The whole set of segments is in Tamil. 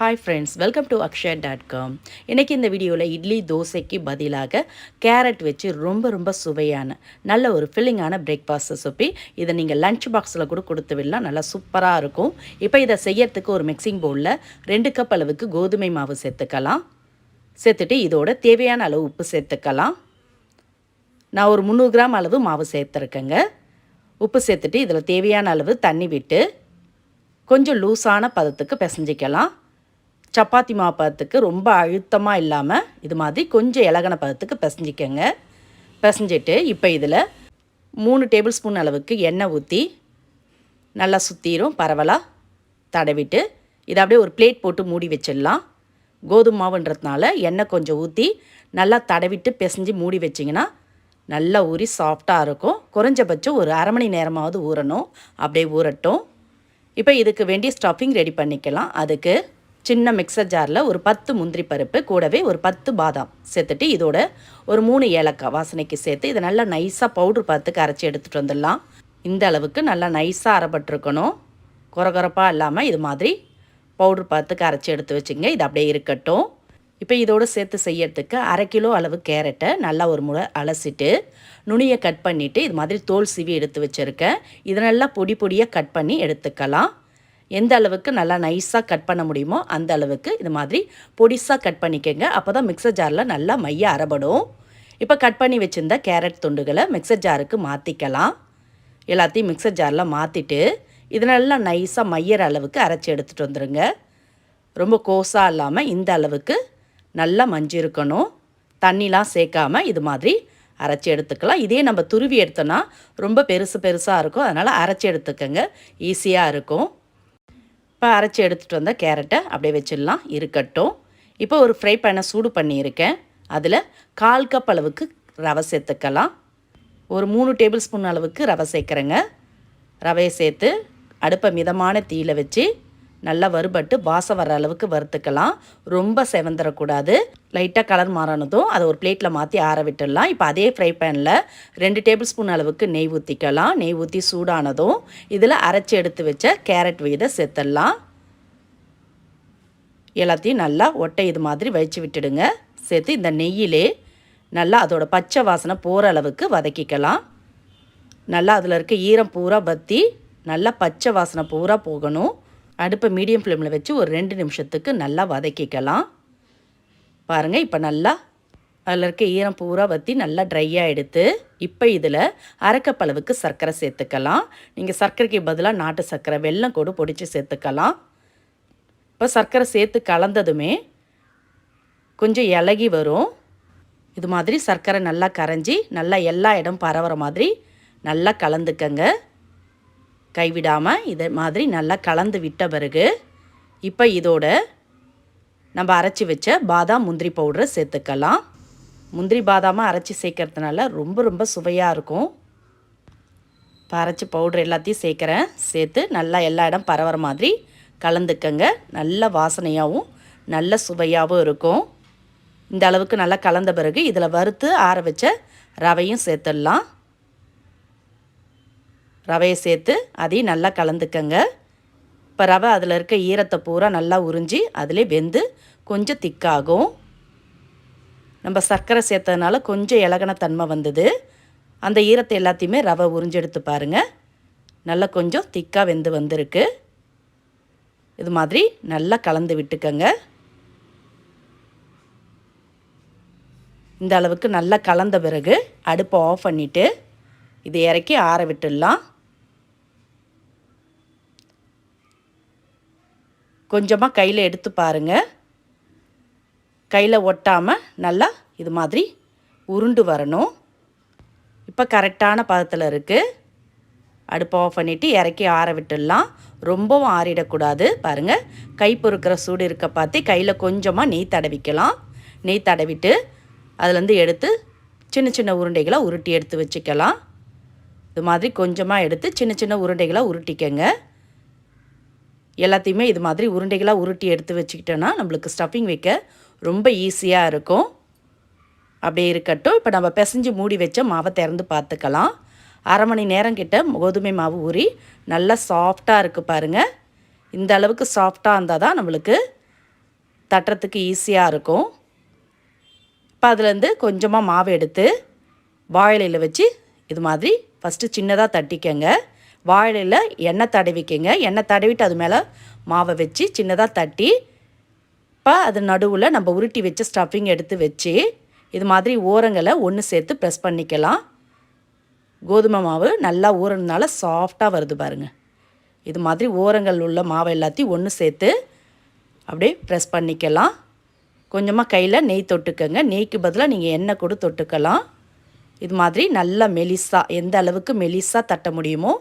Hi friends welcome to Akshaya dot com இன்றைக்கி இந்த வீடியோவில் இட்லி தோசைக்கு பதிலாக கேரட் வச்சு ரொம்ப ரொம்ப சுவையான நல்ல ஒரு ஃபில்லிங்கான பிரேக்ஃபாஸ்ட் ரெசிபி இதை நீங்கள் லஞ்ச் பாக்ஸில் கூட கொடுத்து விடலாம் நல்லா சூப்பராக இருக்கும். இப்போ இதை செய்யறதுக்கு ஒரு மிக்சிங் பவுலில் ரெண்டு கப் அளவுக்கு கோதுமை மாவு சேர்த்துக்கலாம். சேர்த்துட்டு இதோட தேவையான அளவு உப்பு சேர்த்துக்கலாம். நான் ஒரு முந்நூறு கிராம் அளவு மாவு சேர்த்துருக்கேங்க. உப்பு சேர்த்துட்டு இதில் தேவையான அளவு தண்ணி விட்டு கொஞ்சம் லூஸான பதத்துக்கு பிசைஞ்சிக்கலாம். சப்பாத்தி மாவு பதத்துக்கு ரொம்ப அழுத்தமாக இல்லாமல் இது மாதிரி கொஞ்சம் இலகன பதத்துக்கு பிசைஞ்சிக்கங்க. பிசைஞ்சிட்டு இப்போ இதில் மூணு டேபிள் ஸ்பூன் அளவுக்கு எண்ணெய் ஊற்றி நல்லா சுற்றிரும் பரவலாக தடவிட்டு இதை அப்படியே ஒரு பிளேட் போட்டு மூடி வச்சிடலாம். கோதுமை மாவுன்றதுனால எண்ணெய் கொஞ்சம் ஊற்றி நல்லா தடவிட்டு பிசைஞ்சு மூடி வச்சிங்கன்னா நல்லா ஊறி சாஃப்டாக இருக்கும். குறைஞ்சபட்சம் ஒரு அரை மணி நேரமாவது ஊறணும். அப்படியே ஊறட்டும். இப்போ இதுக்கு வேண்டிய ஸ்டஃபிங் ரெடி பண்ணிக்கலாம். அதுக்கு சின்ன மிக்சர் ஜாரில் ஒரு பத்து முந்திரி பருப்பு கூடவே ஒரு பத்து பாதாம் சேர்த்துட்டு இதோட ஒரு மூணு ஏலக்காய் வாசனைக்கு சேர்த்து இதை நல்லா நைஸாக பவுட்ரு பார்த்து அரைச்சி எடுத்துகிட்டு வந்துடலாம். இந்த அளவுக்கு நல்லா நைஸாக அரைப்பட்டிருக்கணும். குறகுறப்பாக இல்லாமல் இது மாதிரி பவுட்ரு பார்த்து அரைச்சி எடுத்து வச்சுங்க. இது அப்படியே இருக்கட்டும். இப்போ இதோடு சேர்த்து செய்யறதுக்கு அரை கிலோ அளவு கேரட்டை நல்லா ஒரு முறை அலசிட்டு நுனியை கட் பண்ணிவிட்டு இது மாதிரி தோல் சீவி எடுத்து வச்சுருக்கேன். இதை நல்லா பொடி பொடியாக கட் பண்ணி எடுத்துக்கலாம். எந்த அளவுக்கு நல்லா நைஸாக கட் பண்ண முடியுமோ அந்த அளவுக்கு இது மாதிரி பொடிசாக கட் பண்ணிக்கோங்க. அப்போ தான் மிக்சர் ஜாரில் நல்லா மைய அரைபடும் இப்போ கட் பண்ணி வச்சுருந்த கேரட் துண்டுகளை மிக்சர் ஜாருக்கு மாற்றிக்கலாம் எல்லாத்தையும் மிக்சர் ஜாரில் மாற்றிட்டு இது நல்லா நைஸாக மையற அளவுக்கு அரைச்சி எடுத்துகிட்டு வந்துடுங்க ரொம்ப கோஸாக இல்லாமல் இந்த அளவுக்கு நல்லா மஞ்சு இருக்கணும் தண்ணிலாம் சேர்க்காமல் இது மாதிரி அரைச்சி எடுத்துக்கலாம். இதே நம்ம துருவி எடுத்தோன்னா ரொம்ப பெருசு பெருசாக இருக்கும். அதனால் அரைச்சி எடுத்துக்கோங்க. ஈஸியாக இருக்கும். இப்போ அரைச்சி எடுத்துகிட்டு வந்த கேரட்டை அப்படியே வச்சிடலாம். இருக்கட்டும். இப்போ ஒரு ஃப்ரை பேனை சூடு பண்ணியிருக்கேன். அதில் கால் கப் அளவுக்கு ரவை சேர்த்துக்கலாம். ஒரு மூணு டேபிள் ஸ்பூன் அளவுக்கு ரவை சேர்க்குறேங்க. ரவையை சேர்த்து அடுப்பை மிதமான தீயில் வச்சு நல்லா வறுபட்டு வாசம் வர அளவுக்கு வறுத்துக்கலாம். ரொம்ப செவந்துடக்கூடாது லைட்டாக கலர் மாறினதும் அதை ஒரு பிளேட்டில் மாற்றி ஆற விட்டுடலாம். இப்போ அதே ஃப்ரை பேனில் ரெண்டு டேபிள் ஸ்பூன் அளவுக்கு நெய் ஊற்றிக்கலாம் நெய் ஊற்றி சூடானதும் இதில் அரைச்சி எடுத்து வச்ச கேரட் வீதை சேர்த்துடலாம். எல்லாத்தையும் நல்லா ஒட்டை இது மாதிரி வச்சு விட்டுடுங்க. சேர்த்து இந்த நெய்யிலே நல்லா அதோட பச்சை வாசனை போகிற அளவுக்கு வதக்கிக்கலாம். நல்லா அதில் இருக்க ஈரம் பூரா பற்றி நல்லா பச்சை வாசனை பூரா போகணும். அடுப்பை மீடியம் ஃப்ளேமில் வச்சு ஒரு ரெண்டு நிமிஷத்துக்கு நல்லா வதக்கிக்கலாம். பாருங்கள் இப்போ நல்லா அதில் இருக்க ஈரம் பூரா வற்றி நல்லா ட்ரையாக எடுத்து இப்போ இதில் அரைக்கப்பளவுக்கு சர்க்கரை சேர்த்துக்கலாம். நீங்கள் சர்க்கரைக்கு பதிலாக நாட்டு சர்க்கரை வெல்லம் கூட பொடிச்சு சேர்த்துக்கலாம். இப்போ சர்க்கரை சேர்த்து கலந்ததுமே கொஞ்சம் இலகி வரும். இது மாதிரி சர்க்கரை நல்லா கரைஞ்சி நல்லா எல்லா இடம் பரவுற மாதிரி நல்லா கலந்துக்கங்க. கைவிடாமல் இதை மாதிரி நல்லா கலந்து விட்ட பிறகு இப்போ இதோட நம்ம அரைச்சி வச்ச பாதாம் முந்திரி பவுடரை சேர்த்துக்கலாம். முந்திரி பாதாமாக அரைச்சி சேர்க்கறதுனால ரொம்ப ரொம்ப சுவையாக இருக்கும். இப்போ அரைச்சி பவுட்ரு எல்லாத்தையும் சேர்க்குறேன். சேர்த்து நல்லா எல்லா இடம் பரவுற மாதிரி கலந்துக்கங்க. நல்ல வாசனையாகவும் நல்ல சுவையாகவும் இருக்கும். இந்த அளவுக்கு நல்லா கலந்த பிறகு இதில் வறுத்து ஆற வச்ச ரவையும் சேர்த்துடலாம். ரவையை சேர்த்து அதையும் நல்லா கலந்துக்கங்க. இப்போ ரவை அதில் இருக்க ஈரத்தை பூரா நல்லா உறிஞ்சி அதிலே வெந்து கொஞ்சம் திக்காகும். நம்ம சர்க்கரை சேர்த்ததுனால கொஞ்சம் இலகன தன்மை வந்தது. அந்த ஈரத்தை எல்லாத்தையுமே ரவை உறிஞ்செடுத்து பாருங்கள் நல்லா கொஞ்சம் திக்காக வெந்து வந்திருக்கு. இது மாதிரி நல்லா கலந்து விட்டுக்கங்க. இந்த அளவுக்கு நல்லா கலந்த பிறகு அடுப்பை ஆஃப் பண்ணிவிட்டு இதை இறக்கி ஆற விட்டுடலாம். கொஞ்சமாக கையில் எடுத்து பாருங்கள் கையில் ஒட்டாமல் நல்லா இது மாதிரி உருண்டு வரணும். இப்போ கரெக்டான பதத்தில் இருக்குது அடுப்பை ஆஃப் பண்ணிவிட்டு இறக்கி ஆற விட்டுடலாம். ரொம்பவும் ஆறிடக்கூடாது. பாருங்கள் கை பொறுக்கிற சூடு இருக்க பார்த்து கையில் கொஞ்சமாக நெய் தடவிக்கலாம். நெய் தடவிட்டு அதுலேருந்து எடுத்து சின்ன சின்ன உருண்டைகளை உருட்டி எடுத்து வச்சுக்கலாம். இது மாதிரி கொஞ்சமாக எடுத்து சின்ன சின்ன உருண்டைகளை உருட்டிக்கங்க. எல்லாத்தையுமே இது மாதிரி உருண்டைகளாக உருட்டி எடுத்து வச்சுக்கிட்டோன்னா நம்மளுக்கு ஸ்டஃபிங் வைக்க ரொம்ப ஈஸியாக இருக்கும். அப்படியே இருக்கட்டும். இப்போ நம்ம பிசைஞ்சு மூடி வச்ச மாவை திறந்து பார்த்துக்கலாம். அரை மணி நேரம் கிட்ட கோதுமை மாவு ஊறி நல்லா சாஃப்டாக இருக்குது பாருங்கள் இந்த அளவுக்கு சாஃப்டாக இருந்தால் தான் நம்மளுக்கு தட்டுறதுக்கு ஈஸியாக இருக்கும். இப்போ அதுலேருந்து கொஞ்சமாக மாவு எடுத்து வாழையில் வச்சு இது மாதிரி ஃபஸ்ட்டு சின்னதாக தட்டிக்கங்க. வாழையில் எண்ணெய் தடவிக்கிங்க. எண்ணெய் தடவிட்டு அது மேலே மாவை வச்சு சின்னதாக தட்டி இப்போ அது நடுவில் நம்ம உருட்டி வச்சு ஸ்டஃபிங் எடுத்து வச்சு இது மாதிரி ஓரங்களை ஒன்று சேர்த்து ப்ரெஸ் பண்ணிக்கலாம். கோதுமை மாவு நல்லா ஊறினால சாஃப்டாக வருது பாருங்கள் இது மாதிரி ஓரங்கள் உள்ள மாவை எல்லாத்தையும் ஒன்று சேர்த்து அப்படியே ப்ரெஸ் பண்ணிக்கலாம். கொஞ்சமாக கையில் நெய் தொட்டுக்கங்க. நெய்க்கு பதிலாக நீங்கள் எண்ணெய் கூட தொட்டுக்கலாம். இது மாதிரி நல்லா மெலிசா எந்த அளவுக்கு மெலிசா தட்ட முடியுமோ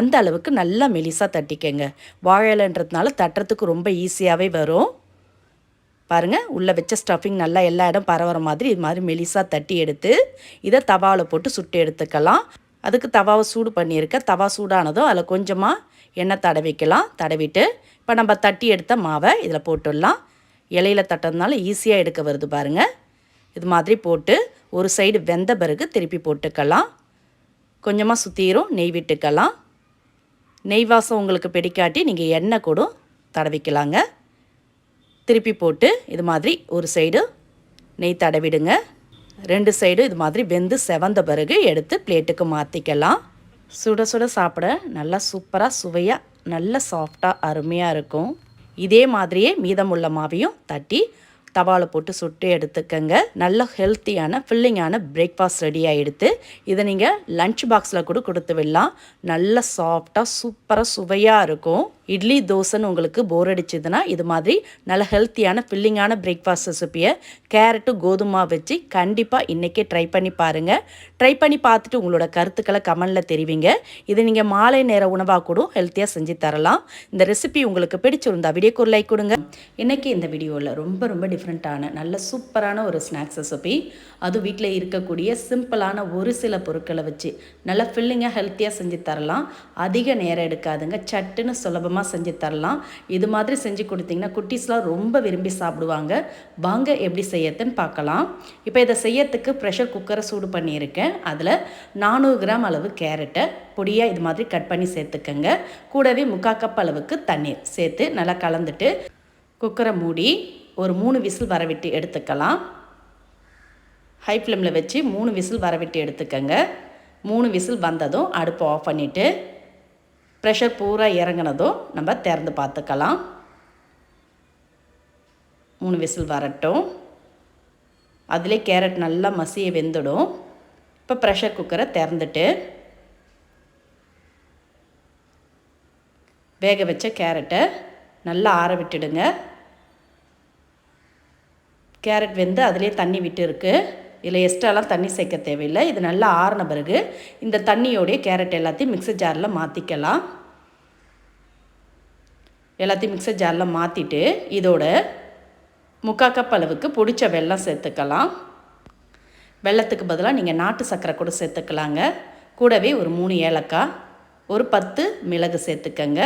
அந்த அளவுக்கு நல்லா மெலிசா தட்டிக்கங்க. வாழைலன்றதுனால தட்டுறதுக்கு ரொம்ப ஈஸியாகவே வரும். பாருங்கள் உள்ளே வச்ச ஸ்டஃபிங் நல்லா எல்லா இடம் பரவுற மாதிரி இது மாதிரி மெலிசாக தட்டி எடுத்து இதை தவாவில் போட்டு சுட்டு எடுத்துக்கலாம். அதுக்கு தவாவை சூடு பண்ணியிருக்க தவா சூடானதும் அதில் கொஞ்சமாக எண்ணெய் தடவிக்கலாம். தடவிட்டு இப்போ நம்ம தட்டி எடுத்த மாவை இதில் போட்டுடலாம். இலையில் தட்டுறதுனால ஈஸியாக எடுக்க வருது பாருங்கள் இது மாதிரி போட்டு ஒரு சைடு வெந்த பிறகு திருப்பி போட்டுக்கலாம். கொஞ்சமாக சுற்றிரும் நெய் விட்டுக்கலாம். நெய் வாசம் உங்களுக்கு பிடிக்காட்டி நீங்கள் எண்ணெய் கூட தடவிக்கலாங்க. திருப்பி போட்டு இது மாதிரி ஒரு சைடு நெய் தடவிடுங்க. ரெண்டு சைடும் இது மாதிரி வெந்து செவந்த பிறகு எடுத்து பிளேட்டுக்கு மாற்றிக்கலாம் சுட சுட சாப்பிட நல்லா சூப்பராக சுவையாக நல்ல சாஃப்டாக அருமையாக இருக்கும். இதே மாதிரியே மீதமுள்ள மாவையும் தட்டி தவாவில் போட்டு சுட்டு எடுத்துக்கங்க. நல்ல ஹெல்த்தியான ஃபில்லிங்கான பிரேக்ஃபாஸ்ட் ரெடி ஆகிடுது இதை நீங்கள் லஞ்ச் பாக்ஸில் கூட கொடுத்து விடலாம். நல்ல சாஃப்டாக சூப்பராக சுவையாக இருக்கும். இட்லி தோசைன்னு உங்களுக்கு போர் அடிச்சதுன்னா இது மாதிரி நல்ல ஹெல்த்தியான ஃபில்லிங்கான பிரேக்ஃபாஸ்ட் ரெசிப்பியை கேரட்டு கோதுமா வச்சு கண்டிப்பாக இன்றைக்கே ட்ரை பண்ணி பாருங்கள் ட்ரை பண்ணி பார்த்துட்டு உங்களோட கருத்துக்களை கமெண்டில் தெரிவிங்க. இதை நீங்கள் மாலை நேர உணவாக கூட ஹெல்த்தியாக செஞ்சு தரலாம். இந்த ரெசிபி உங்களுக்கு பிடிச்சிருந்தா வீடியோக்கு ஒரு லைக் கொடுங்க. இன்றைக்கி இந்த வீடியோவில் ரொம்ப ரொம்ப டிஃப்ரெண்ட்டான நல்ல சூப்பரான ஒரு ஸ்நாக்ஸ் ரெசிபி அது வீட்டில் இருக்கக்கூடிய சிம்பிளான ஒரு சில பொருட்களை வச்சு நல்லா ஃபில்லிங்காக ஹெல்த்தியாக செஞ்சு தரலாம். அதிக நேரம் எடுக்காதுங்க. சட்டுன்னு சுலபமாக செஞ்சு தரலாம். இது மாதிரி செஞ்சு கொடுத்தீங்கன்னா குட்டீஸ்லாம் ரொம்ப விரும்பி சாப்பிடுவாங்க. வாங்க எப்படி செய்யறதுன்னு பார்க்கலாம். இப்போ இதை செய்யறதுக்கு ப்ரெஷர் குக்கரை சூடு பண்ணியிருக்கேன். அதில் நானூறு கிராம் அளவு கேரட்டை பொடியாக இது மாதிரி கட் பண்ணி சேர்த்துக்கங்க. கூடவே முக்கால் கப் அளவுக்கு தண்ணீர் சேர்த்து நல்லா கலந்துட்டு குக்கரை மூடி ஒரு மூணு விசில் வரவிட்டு எடுத்துக்கலாம். ஹை ஃப்ளேமில் வச்சு மூணு விசில் வரவிட்டு எடுத்துக்கங்க. மூணு விசில் வந்ததும் அடுப்பை ஆஃப் பண்ணிவிட்டு ப்ரெஷர் பூரா இறங்கினதும் நம்ம திறந்து பார்த்துக்கலாம். மூணு விசில் வரட்டும். அதிலே கேரட் நல்லா மசிய வெந்துடும். இப்போ ப்ரெஷர் குக்கரை திறந்துட்டு வேக வச்ச கேரட்டை நல்லா ஆற விட்டுடுங்க. கேரட் வெந்து அதிலே தண்ணி விட்டு இருக்குது இதில் எக்ஸ்ட்ராலாம் தண்ணி சேர்க்க தேவையில்லை. இது நல்லா ஆறின பிறகு இந்த தண்ணியோடைய கேரட் எல்லாத்தையும் மிக்சர் ஜாரில் மாற்றிக்கலாம் எல்லாத்தையும் மிக்சர் ஜாரில் மாற்றிட்டு இதோட முக்கா கப் அளவுக்கு பிடிச்ச வெல்லம் சேர்த்துக்கலாம். வெள்ளத்துக்கு பதிலாக நீங்கள் நாட்டு சர்க்கரை கூட சேர்த்துக்கலாங்க. கூடவே ஒரு மூணு ஏலக்காய் ஒரு பத்து மிளகு சேர்த்துக்கங்க.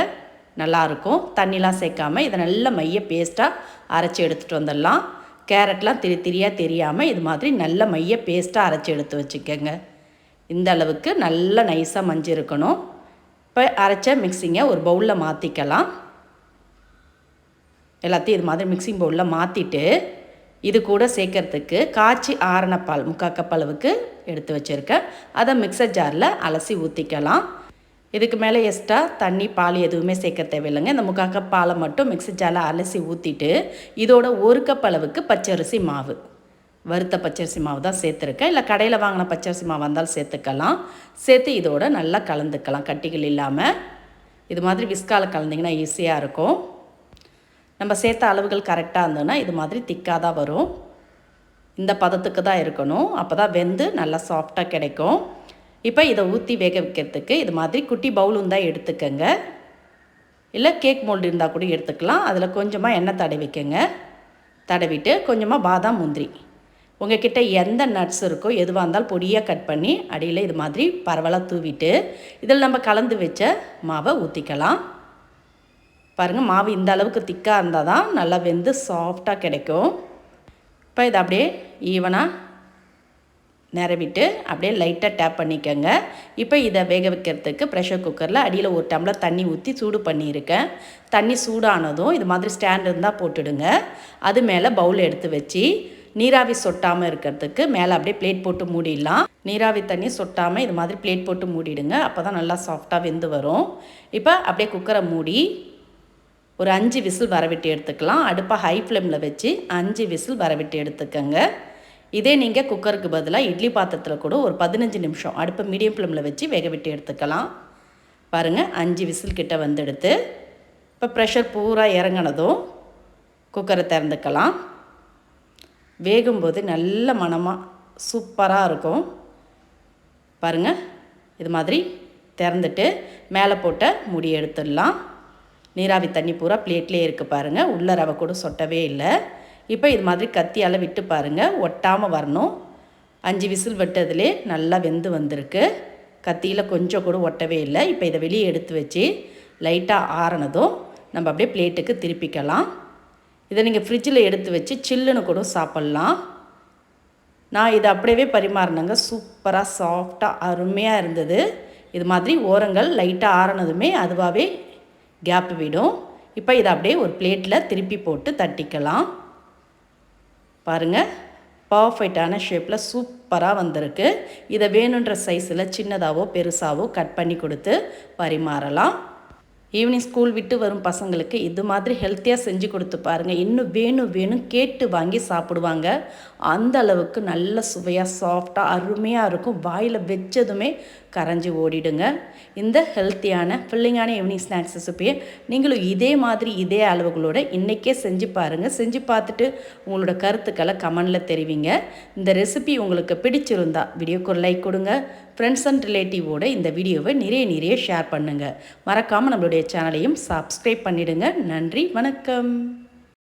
நல்லாயிருக்கும் தண்ணிலாம் சேர்க்காமல் இதை நல்ல மைய பேஸ்ட்டாக அரைச்சி எடுத்துகிட்டு வந்துடலாம். கேரட்லாம் திரி திரியாக தெரியாமல் இது மாதிரி நல்ல மைய பேஸ்ட்டாக அரைச்சி எடுத்து வச்சுக்கோங்க. இந்த அளவுக்கு நல்ல நைஸாக மஞ்சள் இருக்கணும் இப்போ அரைச்ச மிக்சிங்கை ஒரு பவுலில் மாற்றிக்கலாம் எல்லாத்தையும் இது மாதிரி மிக்சிங் பவுலில் மாற்றிட்டு இது கூட சேர்க்கறதுக்கு காய்ச்சி ஆரணப்பால் முக்கால் கப் அளவுக்கு எடுத்து வச்சுருக்கேன். அதை மிக்சர் ஜாரில் அலசி ஊற்றிக்கலாம் இதுக்கு மேலே எக்ஸ்ட்ரா தண்ணி பால் எதுவுமே சேர்க்க தேவையில்லைங்க. இந்த முக்கால் கப் பாலை மட்டும் மிக்ஸி ஜால அலசி ஊற்றிட்டு இதோட ஒரு கப் அளவுக்கு பச்சரிசி மாவு. வறுத்த பச்சரிசி மாவு தான் சேர்த்துருக்கேன். இல்லை கடையில் வாங்கின பச்சரிசி மாவு வந்தாலும் சேர்த்துக்கலாம். சேர்த்து இதோட நல்லா கலந்துக்கலாம். கட்டிகள் இல்லாமல் இது மாதிரி விஸ்கால கலந்திங்கன்னா ஈஸியாக இருக்கும். நம்ம சேர்த்த அளவுகள் கரெக்டாக இருந்ததுன்னா இது மாதிரி திக்காக தான் வரும். இந்த பதத்துக்கு தான் இருக்கணும். அப்போ தான் வெந்து நல்லா சாஃப்டாக கிடைக்கும். இப்போ இதை ஊற்றி வேக வைக்கிறதுக்கு இது மாதிரி குட்டி பவுல் இருந்தால் எடுத்துக்கோங்க. இல்லை கேக் மோல்டு இருந்தால் கூட எடுத்துக்கலாம். அதில் கொஞ்சமாக எண்ணெய் தடவிக்கங்க. தடவிட்டு கொஞ்சமாக பாதாம் முந்திரி. உங்ககிட்ட எந்த நட்ஸ் இருக்கோ எதுவாக இருந்தாலும் பொடியாக கட் பண்ணி அடியில் இது மாதிரி பரவலாக தூவிட்டு இதில் நம்ம கலந்து வச்ச மாவை ஊற்றிக்கலாம் பாருங்கள் மாவு இந்த அளவுக்கு திக்காக இருந்தால் தான் நல்லா வெந்து சாஃப்டாக கிடைக்கும். இப்போ இதை அப்படியே ஈவனாக நிரவிட்டு அப்படியே லைட்டாக டேப் பண்ணிக்கோங்க. இப்போ இதை வேக வைக்கிறதுக்கு ப்ரெஷர் குக்கரில் அடியில் ஒரு டம்ளர் தண்ணி ஊற்றி சூடு பண்ணியிருக்கேன். தண்ணி சூடானதும் இது மாதிரி ஸ்டாண்ட் இருந்தால் போட்டுடுங்க. அது மேலே பவுல் எடுத்து வச்சு நீராவி சொட்டாமல் இருக்கிறதுக்கு மேலே அப்படியே பிளேட் போட்டு மூடிடலாம். நீராவி தண்ணி சொட்டாமல் இது மாதிரி பிளேட் போட்டு மூடிடுங்க. அப்போ தான் நல்லா சாஃப்டாக வெந்து வரும். இப்போ அப்படியே குக்கரை மூடி ஒரு அஞ்சு விசில் வரவிட்டு எடுத்துக்கலாம். அடுப்பை ஹை ஃப்ளேமில் வச்சு அஞ்சு விசில் வரவிட்டு எடுத்துக்கோங்க. இதே நீங்கள் குக்கருக்கு பதிலாக இட்லி பாத்திரத்தில் கூட ஒரு பதினஞ்சு நிமிஷம் அடுப்பை மீடியம் ஃப்ளேமில் வச்சு வேக விட்டு எடுத்துக்கலாம். பாருங்கள் அஞ்சு விசில் கிட்ட வந்தெடுத்து இப்போ ப்ரெஷர் பூரா இறங்கினதும் குக்கரை திறந்துக்கலாம். வேகும்போது நல்ல மணமாக சூப்பராக இருக்கும். பாருங்கள் இது மாதிரி திறந்துட்டு மேலே போட்ட முடி எடுத்துடலாம். நீராவி தண்ணி பூரா பிளேட்லேயே இருக்குது பாருங்கள் உள்ள ரவை கூட சொட்டவே இல்லை. இப்போ இது மாதிரி கத்தியால் விட்டு பாருங்கள் ஒட்டாமல் வரணும். அஞ்சு விசில் விட்டதுலே நல்லா வெந்து வந்திருக்கு. கத்தியில் கொஞ்சம் கூட ஒட்டவே இல்லை. இப்போ இதை வெளியே எடுத்து வச்சு லைட்டாக ஆறினதும் நம்ம அப்படியே பிளேட்டுக்கு திருப்பிக்கலாம். இதை நீங்கள் ஃப்ரிட்ஜில் எடுத்து வச்சு சில்லுன்னு கூட சாப்பிட்லாம். நான் இதை அப்படியே பரிமாறினேங்க. சூப்பராக சாஃப்டாக அருமையாக இருந்தது. இது மாதிரி ஓரங்கள் லைட்டாக ஆறினதுமே அதுவாகவே கேப் விடும். இப்போ இதை அப்படியே ஒரு பிளேட்டில் திருப்பி போட்டு தட்டிக்கலாம். பாருங்கள் பர்ஃபெக்டான ஷேப்பில் சூப்பராக வந்திருக்கு. இதை வேணுன்ற சைஸில் சின்னதாகவோ பெருசாகவோ கட் பண்ணி கொடுத்து பரிமாறலாம். ஈவினிங் ஸ்கூல் விட்டு வரும் பசங்களுக்கு இது மாதிரி ஹெல்த்தியாக செஞ்சு கொடுத்து பாருங்கள் இன்னும் வேணும் வேணும் கேட்டு வாங்கி சாப்பிடுவாங்க. அந்த அளவுக்கு நல்ல சுவையாக சாஃப்டாக அருமையாக இருக்கும். வாயில் வச்சதுமே கரைஞ்சி ஓடிடுங்க. இந்த ஹெல்த்தியான ஃபில்லிங்கான ஈவினிங் ஸ்நாக்ஸ் ரெசிப்பியை நீங்களும் இதே மாதிரி இதே அளவுகளோட இன்றைக்கே செஞ்சு பாருங்கள் செஞ்சு பார்த்துட்டு உங்களோட கருத்துக்களை கமெண்டில் தெரிவிங்க. இந்த ரெசிபி உங்களுக்கு பிடிச்சிருந்தா வீடியோக்கு ஒரு லைக் கொடுங்க. ஃப்ரெண்ட்ஸ் அண்ட் ரிலேட்டிவோட இந்த வீடியோவை நிறைய நிறைய ஷேர் பண்ணுங்கள் மறக்காமல் நம்மளுடைய சேனலையும் சப்ஸ்கிரைப் பண்ணிவிடுங்க நன்றி வணக்கம்.